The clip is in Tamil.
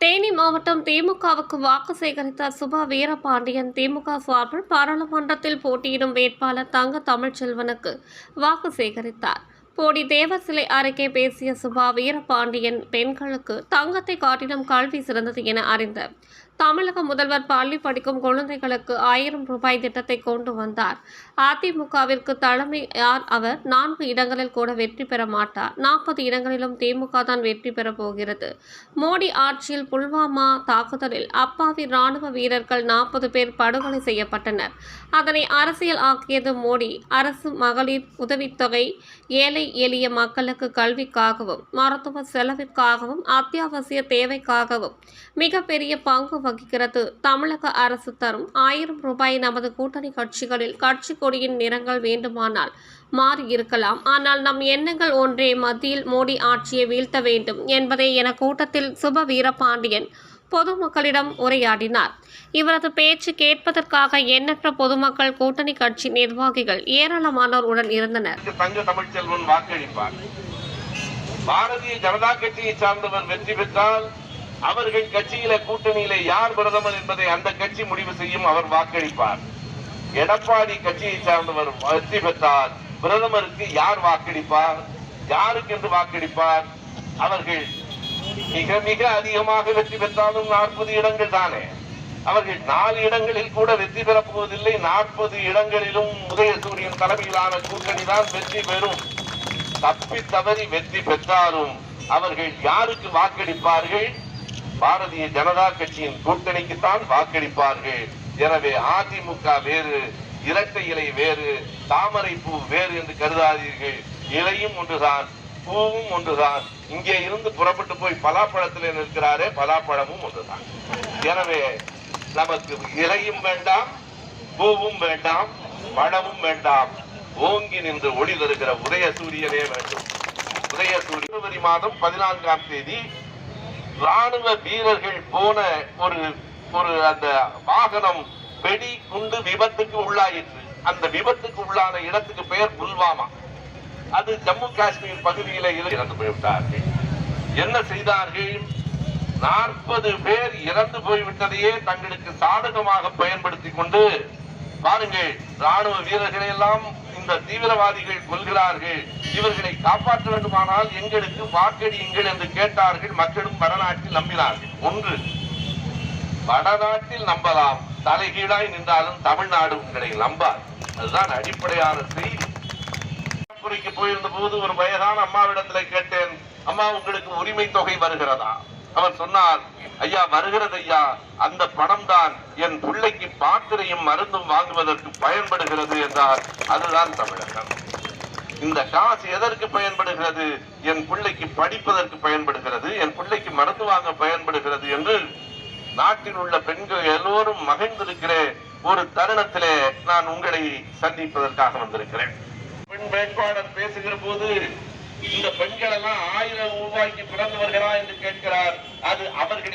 தேனி மாவட்டம் திமுகவுக்கு வாக்கு சேகரித்த சுபா வீரபாண்டியன் திமுக சார்பில் பாராளுமன்றத்தில் போட்டியிடும் வேட்பாளர் தங்க தமிழ்ச்செல்வனுக்கு வாக்கு சேகரித்தார். போடி தேவசிலை அருகே பேசிய சுபா வீரபாண்டியன் பெண்களுக்கு தங்கத்தை காட்டிலும் கல்வி சிறந்தது என அறிந்த தமிழக முதல்வர் பள்ளி படிக்கும் குழந்தைகளுக்கு ஆயிரம் ரூபாய் திட்டத்தை கொண்டு வந்தார். அதிமுகவிற்கு தலைமை யார்? அவர் நான்கு இடங்களில் கூட வெற்றி பெற மாட்டார். நாற்பது இடங்களிலும் திமுக தான் வெற்றி பெறப் போகிறது. மோடி ஆட்சியில் புல்வாமா தாக்குதலில் அப்பாவி ராணுவ வீரர்கள் நாற்பது பேர் படுகொலை செய்யப்பட்டனர். அதனை அரசியல் ஆக்கியது மோடி. அரசு மகளிர் உதவித்தொகை ஏழை எளிய மக்களுக்கு கல்விக்காகவும் மருத்துவ செலவிற்காகவும் அத்தியாவசிய தேவைக்காகவும் மிகப்பெரிய பங்கு வகிக்கிறது. தமிழக அரசு தரும் ஆயிரம் ரூபாய் நமது கூட்டணி கட்சிகளில் கட்சி கொடியின் நிறங்கள் வேண்டுமானால் மாறி இருக்கலாம். ஆனால் நம் எண்ணங்கள் ஒன்றே மத்தியில் மோடி ஆட்சியை வீழ்த்த வேண்டும் என்பதே என கூட்டத்தில் சுப வீரபாண்டியன் பொதுமக்களிடம் உரையாடினார். இவரது பேச்சு கேட்பதற்காக எண்ணற்ற பொதுமக்கள் கூட்டணி கட்சி நிர்வாகிகள் ஏராளமானோர் உடன் இருந்தனர். இதற்கு தமிழ்ச்செல்வன் வாக்களிப்பார். பாரதிய ஜனதா கட்சியை சார்ந்தவர் வெற்றி பெற்றால் அவர்கள் கட்சியில கூட்டணியில யார் பிரதமர் என்பதை அந்த கட்சி முடிவு செய்யும் அவர் வாக்களிப்பார். எடப்பாடி கட்சியை சார்ந்தவர் வெற்றி பெற்றால் பிரதமருக்கு யார் வாக்களிப்பார்? யாருக்கு என்று வாக்களிப்பார்? அவர்கள் மிக மிக அதிகமாக வெற்றி பெற்றாலும் நாற்பது இடங்கள் தானே? அவர்கள் நாலு இடங்களில் கூட வெற்றி பெறப் போவதில்லை நாற்பது இடங்களிலும் உதயசூரியன் தலைமையிலான கூட்டணி தான் வெற்றி பெறும். தப்பி தவறி வெற்றி பெற்றாலும் அவர்கள் யாருக்கு வாக்களிப்பார்கள்? பாரதிய ஜனதா கட்சியின் கூட்டணிக்குத்தான் வாக்களிப்பார்கள். எனவே அதிமுக வேறு இரட்டை இலை வேறு தாமரை பூ வேறு என்று கருதாதீர்கள். இலையும் ஒன்றுதான். பூவும் ஒன்றுதான். இங்கே இருந்து புறப்பட்டு போய் பலாப்பழத்திலே நிற்கிறாரே பலாப்பழமும் ஒன்றுதான். எனவே நமக்கு இலையும் வேண்டாம் பூவும் வேண்டாம் பழமும் வேண்டாம். ஓங்கி நின்று ஒளி தருகிற உதய சூரியனே வேண்டும். உதய சூரியன் பிப்ரவரி மாதம் பதினான்காம் தேதி ராணுவ வீரர்கள் போன ஒரு ஒரு அந்த வாகனம் வெடி குண்டு விபத்துக்கு உள்ளாயிற்று. அந்த விபத்துக்கு உள்ளான இடத்துக்கு பெயர் புல்வாமா. அது ஜம்மு காஷ்மீர் பகுதியில இறந்து போய்விட்டார்கள். என்ன செய்தார்கள்? நாற்பது பேர் இறந்து போய்விட்டதையே தங்களுக்கு சாதகமாக பயன்படுத்தி கொண்டு பாருங்கள் ராணுவ வீரர்களை எல்லாம் இந்த தீவிரவாதிகள் கொள்கிறார்கள் இவர்களை காப்பாற்ற வேண்டுமானால் எங்களுக்கு வாக்களியுங்கள் என்று கேட்டார்கள். மக்களும் வடநாட்டில் நம்பினார்கள். ஒன்று வடநாட்டில் நம்பலாம். தலைகீழாய் நின்றாலும் தமிழ்நாடு உங்களை நம்பார் அதுதான் அடிப்படையான செய்தி. புரிக்கு போயிருந்த போது ஒரு வயதான அம்மாவிடத்துல கேட்டேன் அம்மா உங்களுக்கு உரிமை தொகை வருகிறதா? அவர் சொன்னார் ஐயா வருகிறது ஐயா. அந்த பணம் தான் என் பிள்ளைக்கு பாத்திரையும் மருந்தும் வாங்குவதற்கு பயன்படுகிறது என்றார். அதுதான் தமிழகம் இந்த காசு எதற்கு பயன்படுகிறது? என் பிள்ளைக்கு படிப்பதற்கு பயன்படுகிறது என் பிள்ளைக்கு மருந்து வாங்க பயன்படுகிறது என்று நாட்டில் உள்ள பெண்கள் எல்லோரும் மகிழ்ந்திருக்கிற ஒரு தருணத்திலே நான் உங்களை சந்திப்பதற்காக வந்திருக்கிறேன். பெண் வேட்பாளர் பேசுகிற போது இந்த பெண்கள் எல்லாம் ஆயிரம் ரூபாய்க்கு பிறந்தவர்களா என்று கேட்கிறார். அது அவர்களின்